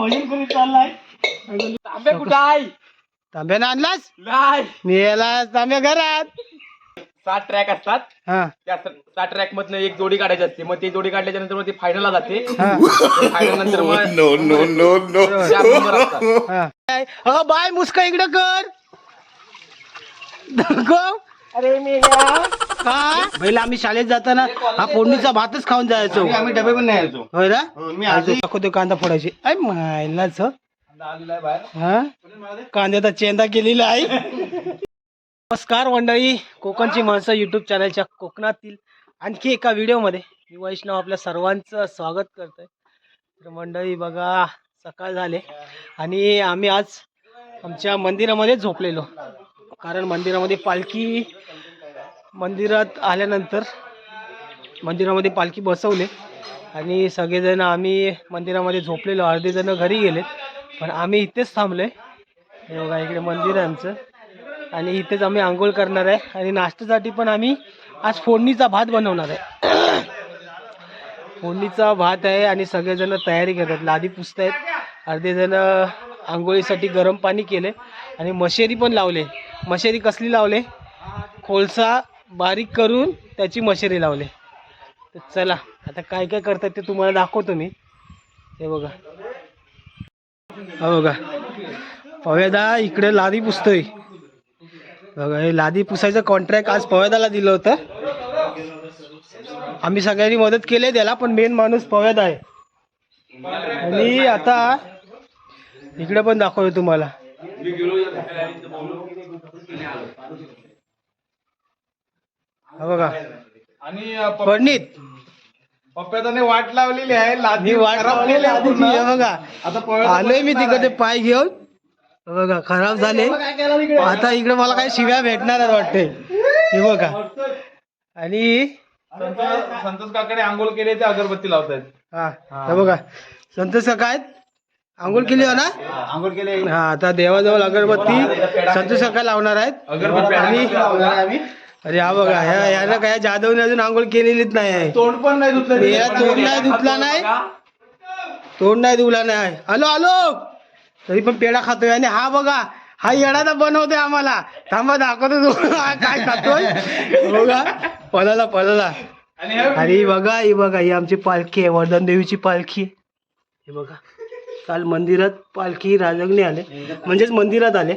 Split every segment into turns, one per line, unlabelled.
भजन करीत चाललाय.
तांबे कुठं आहे?
तांब्यानं आणलास?
नाही.
मी याला तांब्या घरात.
सात ट्रॅक असतात.
हा.
त्या स- सात ट्रॅक मधनं एक जोडी काढायची असते. मग ती जोडी काढल्याच्या नंतर मग ती फायनलला जाते.
हा.
फायनल नंतर मग
No, no, no, no.
चार नंबर असतात.
हा. काय? अ, बाय मुस्का इकडं कर. दाखव.
अरे मी
हा पहिला आम्ही शाळेत जाताना हा फोडणीचा भातच खाऊन जायचो.
आम्ही डबे पण नाही यायचो.
होय ना?
हो, मी
आजो दाखवतो कांदा फोडायची. ऐ मायलाच हा? कांद्याचा चेंदा केलेला आहे. नमस्कार मंडळी कोकणची माणसं युट्यूब चॅनलच्या कोकणातील आणखी एका व्हिडिओमध्ये मी वैष्णव आपल्या सर्वांचं स्वागत करतोय. तर मंडळी बघा सकाळ झाले आणि आम्ही आज आमच्या मंदिरामध्ये झोपलेलो. कारण मंदिरामध्ये पालखी मंदिरात आल्यानंतर मंदिरामध्ये पालखी बसवले आणि सगळेजण आम्ही मंदिरामध्ये झोपलेलो. अर्धे जण घरी गेले पण आम्ही इथेच थांबलो आहे बघा इकडे मंदिर आहे आमचं. आणि इथेच आम्ही आंघोळ करणार आहे. आणि नाश्त्यासाठी पण आम्ही आज फोडणीचा भात बनवणार आहे. फोडणीचा भात आहे आणि सगळेजण तयारी करतात. लादी पुसत आहेत अर्धे जण आंघोळीसाठी गरम पाणी केले आणि मशेरी पण लावले. मशेरी कसली लावले? कोळसा बारीक करून त्याची मशेरी लावले. तर चला आता काय काय करतात ते तुम्हाला दाखवतो मी. हे बघा. हो बघा. पव्यादा इकडे लादी पुसतोय. बघा हे लादी पुसायचं कॉन्ट्रॅक्ट आज पव्यादाला दिलं होतं. आम्ही सगळ्यांनी मदत केली त्याला पण मेन माणूस पव्याद आहे. आणि आता इकडे पण दाखवतो तुम्हाला. बघा.
आणि
फडणीत
पप्प्याने वाट लावलेली आहे लादी
वाट लावलेली
आहे पूर्ण.
हे बघा.
आता
आलोय मी तिकडे. पाय घेऊन. हे बघा खराब झाले. आता इकडे मला काही शिव्या भेटणार आहेत वाटते हे बघा. आणि
संतोष संतोष काकडे आंघोळ केले ते अगरबत्ती लावतायत.
हा हे. बघा. संतोष काय आंघोळ केली हो ना?
आंघोळ केले.
हा आता देवाजवळ अगरबत्ती संतोष सकाळ लावणार आहेत.
अगरबत्ती
आणि अरे हा बघा ह्या यानं काय जाधवने अजून आंघोळ केलेलीच नाही. आहे
तोंड पण नाही धुतलं
याला तोंड नाही धुतला नाही. तोंड नाही धुवला नाही. आलो आलो तरी पण पेढा खातोय. आणि हा बघा हा येडा तर बनवतोय आम्हाला. थांबा दाखवतो तू हा काय खातोय? बघा. पळाला पळाला.
आणि हे
अरे ही बघा ही बघा ही आमची पालखी आहे. वर्धन देवीची पालखी हे बघा. काल मंदिरात पालखी राजगणे आले. म्हणजेच मंदिरात आले?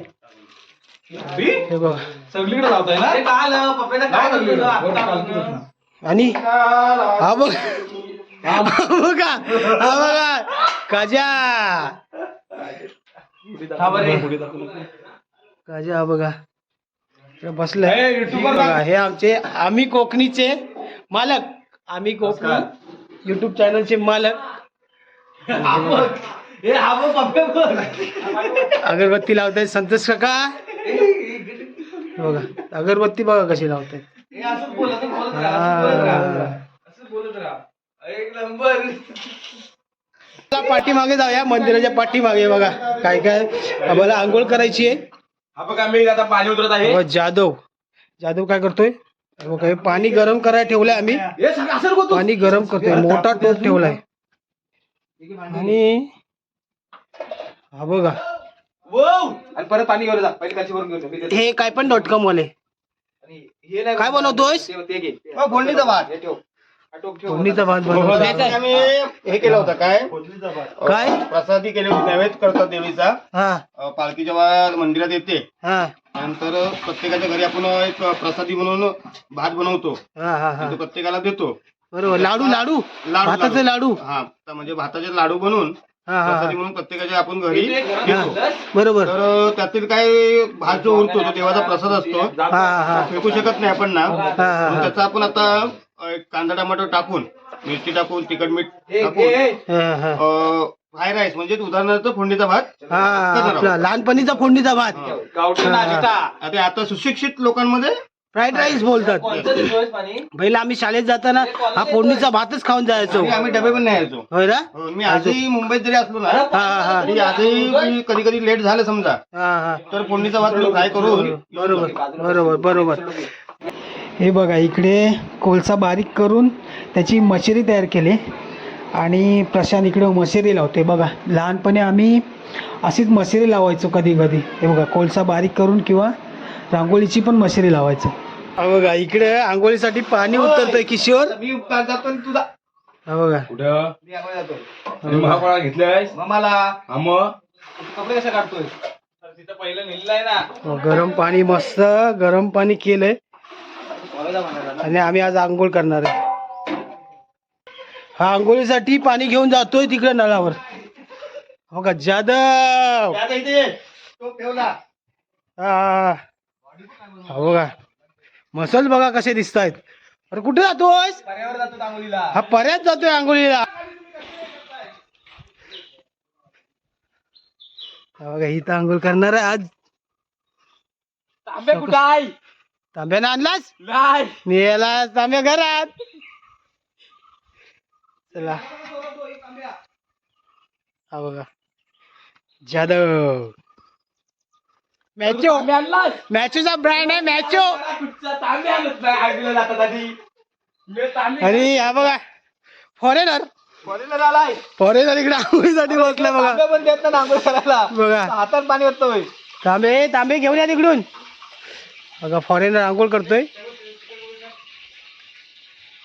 हे बघा.
सगळीकडे लावताय ना.
आणि? हा बघ. हा बघा. हा बघा. काजा.
हा बरे.
काजा हा बघा. इकडे बसलाय.
हे YouTuber
बघा हे आमचे आम्ही कोकणीचे मालक. आम्ही कोकणी युट्यूब चॅनलचे मालक.
हे हा बघ, पप्प्या बघ.
अगरबत्ती लावतायत संतोष काका. बघा अगरबत्ती बघा कशी लावतायत.
हे असंच बोलत बोलत राहा. एक नंबर.
पाठीमागे जाऊया मंदिराच्या पाठीमागे बघा काय काय आम्हाला आंघोळ करायची आहे.
हा बघा मी आता पाणी उतरत आहे.
जाधव जाधव काय करतोय? बघा, पाणी गरम करायला ठेवलंय आम्ही. पाणी गरम करतोय मोठा टोप ठेवलाय. आणि हा बघा.
आणि परत पाणी घेऊन जा. पहिले काची भरून घेऊन जा.
हे काय पण डॉट कॉम वाले.
आणि हे नाही
काय बनवतोयस?
ते- ते घे. ते-
हो, फोडणीचा भात.
हे ठेव. हा टोप ठेव.
फोडणीचा भात बनवतोय
आम्ही हे केलं होतं काय?
काय?
प्रसादी केली होती नैवेद्य करतात देवीचा.
हा.
अं, पालखी जेव्हा मंदिरात येते.
हा.
नंतर प्रत्येकाच्या घरी आपण एक प्रसादी म्हणून भात बनवतो.
हा हा हा.
तो प्रत्येकाला देतो.
बरोबर. लाडू लाडू.
लाडू
भाताचे लाडू.
हा तर म्हणजे भाताचे लाडू बनवून प्रसादी
हा
म्हणून प्रत्येकाच्या आपण घरी
हा. बरोबर.
तर त्यातील काही भात जो उरतो तो देवाचा प्रसाद असतो.
हा हा. हा
फेकू शकत नाही आपण ना.
हा, हा,
मग
हा.
त्याचा आपण आता अं, एक कांदा टमाटर टाकून मिरची टाकून तिखट मीठ टाकून
हे-.
फ्राय राईस म्हणजे उदाहरणार्थ फोडणीचा भात.
हा आपला लहानपणीचा फोडणीचा भात.
गावठी नाश्ता.
आता आता सुशिक्षित लोकांमध्ये
फ्राईड राईस बोलतात. पहिला आम्ही शाळेत जाताना हा फोडणीचा भातच खाऊन जायचो.
आम्ही डबे पण नाही यायचो.
होय ना?
हो, मी आजही मुंबईत जरी असलो ना
हा हा.
तरी आजही कधी कधी लेट झालं समजा.
हा हा.
तर फोडणीचा भात फ्राय करून
बरोबर बरोबर बरोबर. हे बघा इकडे कोळसा बारीक करून त्याची मशेरी तयार केली. आणि प्रशांत इकडे मशिरी लावते बघा लहानपणी आम्ही अशीच मशिरी लावायचो कधी कधी. हे बघा कोळसा बारीक करून किंवा रांगोळीची पण मशिरी लावायचो. हा बघा इकडे आंघोळीसाठी पाणी उतरतंय किशोर.
मी उपकार जातो आणि तुझा
हा बघा.
कुठं?
मी आंघोळ जातोय.
आणि महाकोळा घेतलाय
मग मला
हा मग?
तू कपडे कसे काढतोय तिथं पहिलं नेलेलं आहे ना.
गरम पाणी मस्त गरम पाणी केलंय.
बघा म्हणाला
आणि आम्ही आज आंघोळ करणार आहे. हा आंघोळीसाठी पाणी घेऊन जातोय तिकडे नळावर. हो का जाधव.
आता इथे ये. तो ठेवला.
हा. हा बघा. मसल बघा कसे दिसत आहेत अरे कुठे जातोय हा पर्याच जातोय आंघोळीला. बघा ही तर आंघोळ करणार आहे आज.
तांबे कुठं आहे?
तांब्यानं आणलास?
नाही.
नेला तांब्या घरात. चला. हा बघा. जाधव. मॅचो. मॅचोचा ब्रँड आहे मॅचो. आणि हा बघा. फॉरेनर
कॉलेजला झालाय
फॉरेनर इकडे आंघोळीसाठी बसलाय बघा.
तांबे पण देत ना आंघोळ करायला.
बघा.
हातात पाणी होतोय
तांबे तांबे घेऊन या तिकडून. बघा फॉरेनर आंघोळ करतोय.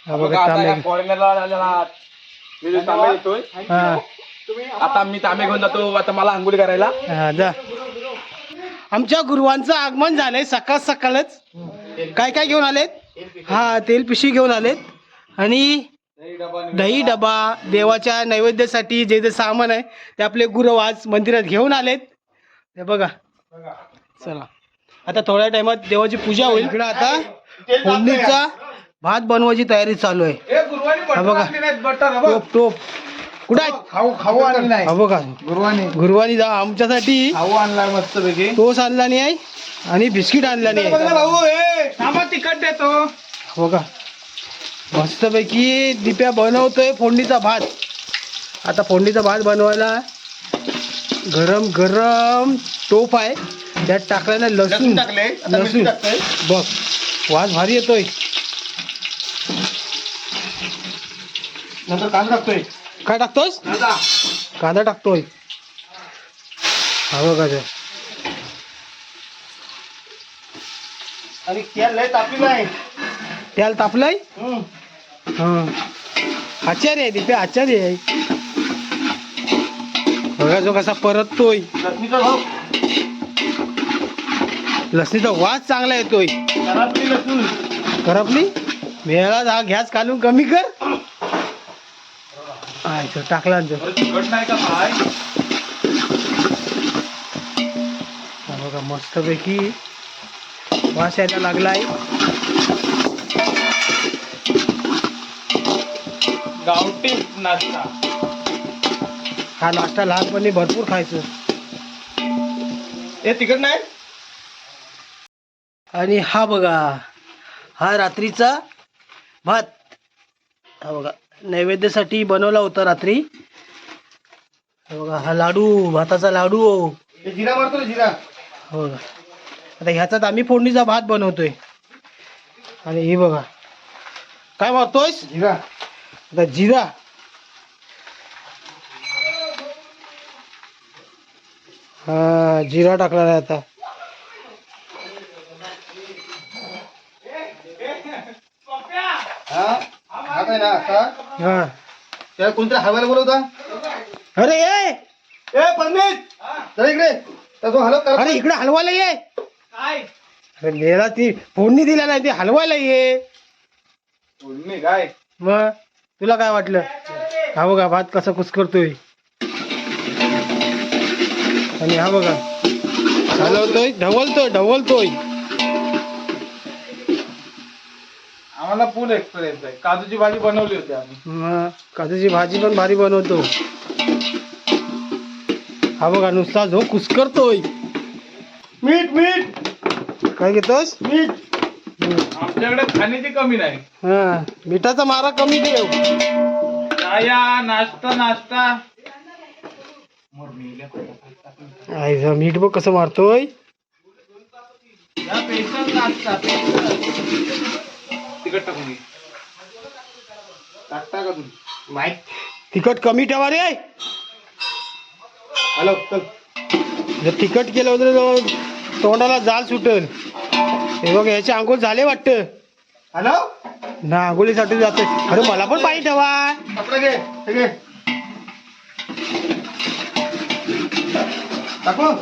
हा बघा तांबे.
फॉरेनरला आलेला मी जो तांबे देतोय.
हा.
आता मी तांबे घेऊन जातो आता मला आंघोळी करायला.
हा जा. आमच्या गुरुवांचं आगमन झालंय सकाळ सकाळच. काय काय घेऊन आलेत? हा तेल पिशवी घेऊन आलेत. आणि दही डबा देवाच्या नैवेद्यासाठी जे जे सामान आहे ते आपले गुरु आज मंदिरात घेऊन आलेत. हे बघा. चला. आता थोड्या टाइमात देवाची पूजा होईल. इकडे आता फोडणीचा भात बनवायची तयारी चालू आहे. बघा. टोप टोप. कुठं आहे?
खाऊ खाऊ आणली
हा बघा.
गुरुवानी.
गुरुवानी जा आमच्यासाठी.
खाऊ आणलाय मस्त पैकी
टोस आणला नाही आहे आणि बिस्किट आणला नाही आहे.
भाऊ हे तिखट देतो.
मस्तपैकी दिप्या बनवतोय फोडणीचा भात. आता फोडणीचा भात बनवायला गरम गरम टोप आहे. त्यात टाकल्यानं लसूण.
लसूण टाकले आता मिरची
लसूण.
टाकतोय.
बघ वास भारी येतोय.
नंतर कांदा टाकतोय.
काय टाकतोस
कांदा.
टाकतोय. हा बघा ते.
आणि तेल लय तापलेलं आहे.
त्याला तापलंय. हा. आचार्य आहे दिप्या आचार्य आहे. बघा जो कसा परततोय.
लसणीचा
वास चांगला येतोय. करपली मेळा हा गॅस काढून कमी कर. अच्छा टाकला ना तो.
तिखट नाही का भाई?
हा बघा मस्तपैकी वास यायला लागलाय.
गावठी नाश्ता.
हा नाश्ता लहानपणी भरपूर खायचो.
हे तिखट नाही?
आणि हा बघा हा रात्रीचा भात. हा बघा नैवेद्यासाठी बनवला होता रात्री. हा बघा हा लाडू भाताचा लाडू.
हे जिरा मारतो जिरा.
हो. आता ह्याच्यात आम्ही फोडणीचा भात बनवतोय. आणि हे बघा. काय मारतोयस?
जिरा.
आता जिरा. हा जिरा टाकला आहे आता.
हा? हा काय ना असा
हा.
त्याला कोणतरी हलवायला बोलवता
अरे ये!
ए चल इकडे. तर तो हलव कर
अरे इकडे हलवायला ये. अरे मेला ती फोडणी दिल्या नाही ती हलवायला ये.
मी काय?
मग तुला काय वाटलं? हा बघा भात कसा कुसकरतोय. आणि हा बघा. हलवतोय ढवलतोय ढवलतोय.
आम्हाला फुल एक्सपिरियन्स आहे. काजूची भाजी बनवली होती आम्ही.
काजूची भाजी पण भारी बनवतो. हा बघा नुसता झो कुसकरतोय.
मीठ मीठ.
काय घेतोस?
मीठ.
आमच्याकडे खाण्याची कमी नाही.
हा मिठाचा मारा कमी देव.
या नाश्ता नाश्ता.
आईचा मीठ बघ कसं मारतोय.
या नाश्ता तिकट टाकून घे.
टाकता का तुम्ही? माहीत.
तिखट कमी ठेवा रे.
हॅलो चल.
जर तिखट केलं तर तोंडाला जाल सुटल. हे बघ याचे आंघोळ झाले वाटतं.
हॅलो?
ना आंघोळीसाठी जाते अरे मला पण पाणी ठेवा.
कपडे घे हे घे. टाकू?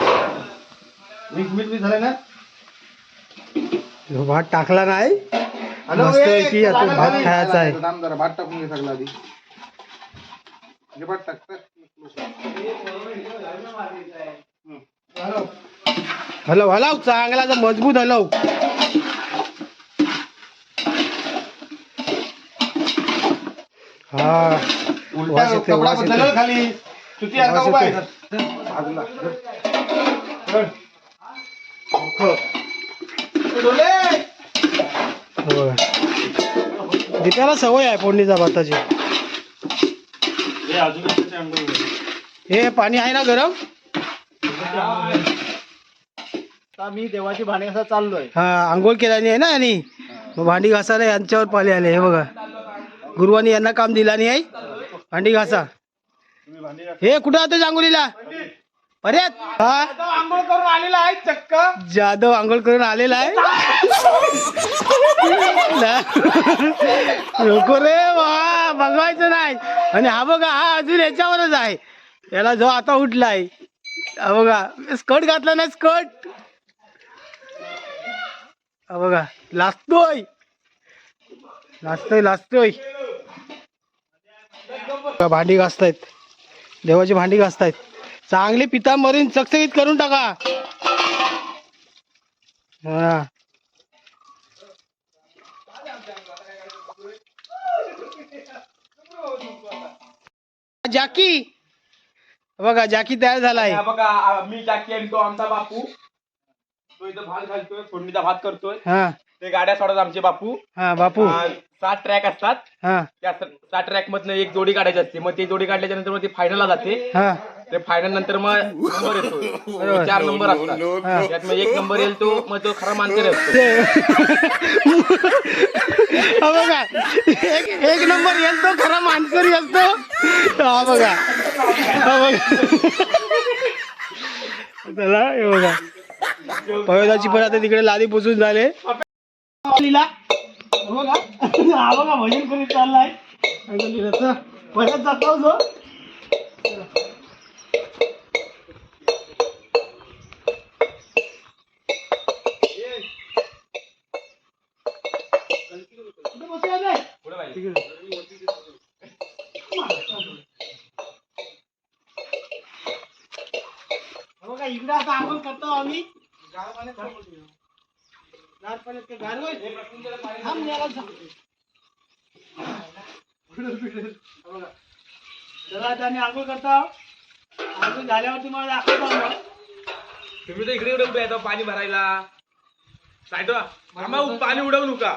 मीठ मीठ मीठ झालं ना?
भात टाकला नाही. मस्त आहे की आता भात. खायचा आहे.
थांब जरा भात टाकून घे सगळं आधी हे भात टाक टाक. हम्म. हॅलो
हलव हलव चांगला जर मजबूत हलव हा
उलटा
वास येते,
कपडा
वास
बदलला
येते.
खाली का
वास
उभा आहे? बाजूला. धर. हो. डोले.
हो बघा. दीप्याला सवय आहे फोडणीचा भाताची. हे पाणी आहे ना गरम?
आता मी देवाची भाणे असा चाललोय.
हा आंघोळ केल्याने आहे ना आणि भांडी घासायला यांच्यावर पाले आले हे बघा. गुरुवानी यांना काम दिला नाही आहे भांडी घासा. हे कुठं होतं जांगोलीला? परत? हा?
आंघोळ करून आलेला आहे चक्क.
जाधव आंघोळ करून आलेला आहे. नको रे वा बघवायचं नाही. आणि हा बघा हा अजून याच्यावरच आहे. याला जो आता उठलाय. हा बघा स्कर्ट घातला नाही स्कर्ट. हा बघा लाजतोय लाजतोय लाजतोय भांडी घासतायत. देवाची भांडी घासतायत. चांगली पितांबरीन चकचकीत करून टाका. हा. जाकी. बघा जाकी तयार झालाय.
हा बघा मी टाकी आणि तो आमचा बापू. तो इथं भात घालतोय फोडणीचा भात करतोय.
हा.
ते गाड्या सोडत आमचे बापू.
हा बापू.
सात ट्रॅक असतात.
हा.
त्या स- सात ट्रॅक मधनं एक जोडी काढायची असते. मग ती जोडी काढल्याच्या नंतर मग ती फायनलला जाते.
हा.
ते फायनल नंतर मग नंबर येतो. चार नंबर असतात. त्यात मग एक नंबर येईल तो मग तो खरा मानकरी असतो.
ते. हा बघा एक एक नंबर येईल तो खरा मानकरी असतो हा बघा. हा बघा. चला हे बघा. पवेदाची पण आता तिकडे लादी पुसून झाले. लीला हो हा बघा भजन करीत चाललाय. परत जातो जो. तिकडे. बघा इकडे आता आंघोळ करतो आम्ही गार पाण्यात ते गार होईल. थांब याला जा. हे बघा. चला आता आम्ही आंघोळ करतो आंघोळ झाल्यावर तुम्हाला दाखवतो आम्ही.
तुम्ही तर इकडे उडवून येतो पाणी भरायला साईड. मामा, पाणी उडवू नका.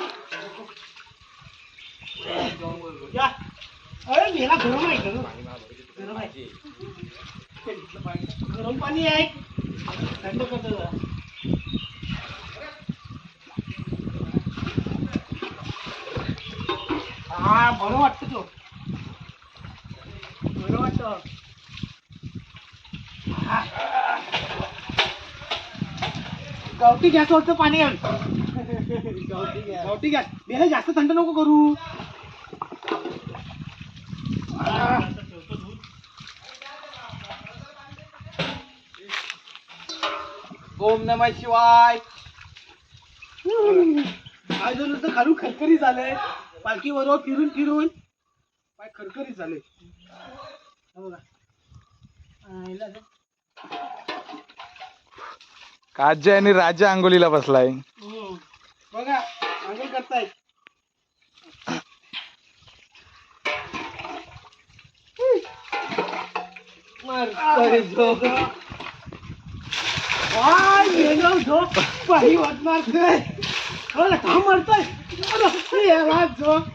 अरे मेला गरम आहे गरम गरम गरम पाणी आहे. थंड करतो जरा हा बरं वाटतं तो. बरं वाटतं. हा. गावठी गॅसवरचं पाणी आहे गावठी गॅस गावठी गॅस बेला जास्त थंड नको करू.
ओम नम शिवाय.
आज नुसतं खालून खरखरी झालंय. पालखी बरोबर फिरून फिरून पाय खरखरी झाले. बघा. आईला जा.
काज्या आणि राजा अंगोलीला बसलाय.
बघा करतायत. मरतोय काय गेलो झोप पाणी वाट मारतोय. अरे का मरतोय? अरे याला झोप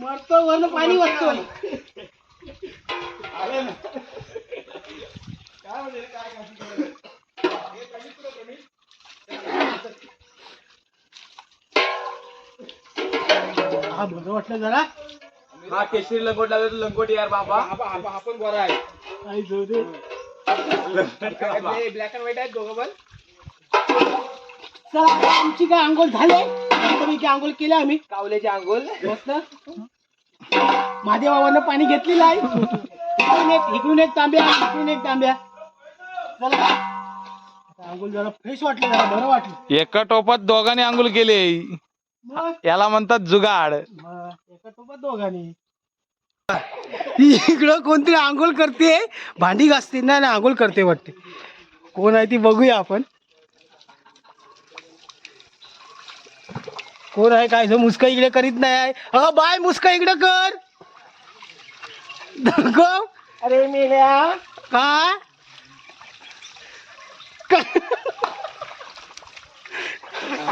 मरतो वरनं पाणी वाटतोय हा बरं वाटलं जरा.
हा केशरी लंगोट लागला तो लंगोट यार बाबा. आपण बरं आहे.
आई जाऊ दे.
ब्लॅक अँड व्हाईट आहेत दोघं पण.
चला आता आमची काय आंघोळ झाली आंघोळ केली आम्ही.
कावल्याची आंघोळ.
मस्त. महादेवावरनं पाणी घेतलेलं आहे. इकडून एक इकडून एक तांब्या इकडून एक तांब्या. चला. आता आंघोळ जरा फ्रेश वाटलं जरा बरं वाटलं.
एका टोपात दोघांनी आंघोळ केले.
मग?
याला म्हणतात जुगाड.
मग एका टोपात दोघांनी. इकडं कोणतरी आंघोळ करते. भांडी घासते. नाही ना आंघोळ करते वाटते. कोण आहे ती बघूया आपण. कोण आहे काय? मुस्का इकडे करीत नाही आहे. अ बाय मुस्का इकडे कर.
अरे मेल्या
का? का-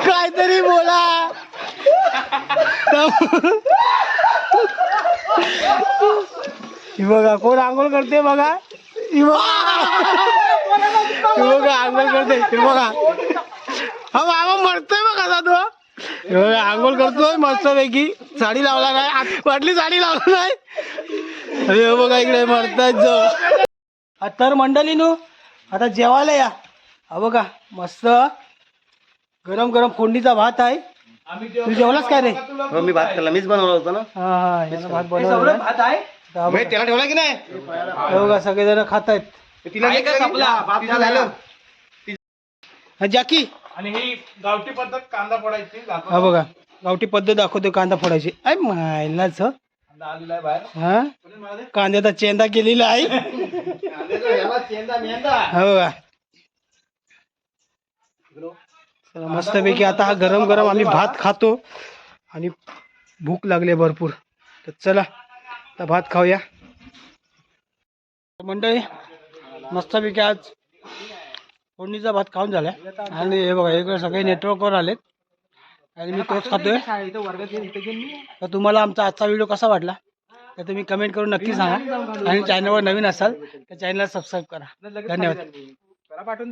काहीतरी बोला. ही बघा कोण आंघोळ करते बघा? ही बघा. बघा आंघोळ करते. ही बघा. हा मामा मरतोय बघा साधू बघा आंघोळ करतोय मस्त पैकी साडी लावला काय वाटली साडी लावला नाही. अरे बघा इकडे मरताय जो. तर मंडळी नू आता जेवायला या. हा बघा मस्त. गरम गरम फोडणीचा भात आहे. तू जेवलास काय रे?
हो मी भात केला मीच बनवला होता ना.
हा हा यानं भात बनवला
भात आहे?
मी त्याला ठेवला की नाही?
हे बघा सगळेजण खात आहेत
तिला
आहे का संपला?
भात झालं.
हा, जाकी.
आणि ही गावठी पद्धत कांदा फोडायची
हा बघा. गावठी पद्धत दाखवतो कांदा फोडायची. आय मायलाच
कांदा आलेला आहे बाहेर.
हा? कांद्याचा चेंदा केलेला आहे. हा बघा चला मस्तपैकी आता हा गरम गरम आम्ही भात खातो आणि भूक लागली भरपूर. तर चला आता भात खाऊया. मंडळी मस्तपैकी आज फोडणीचा भात खाऊन झाला. आणि हे बघा इकडे सगळे नेटवर्कवर आलेत. आणि मी तोच खातोय. तर तुम्हाला आमचा आजचा व्हिडिओ कसा वाटला? तर तुम्ही कमेंट करून नक्की सांगा. आणि चॅनलवर नवीन असाल तर चॅनलला सबस्क्राईब करा. धन्यवाद.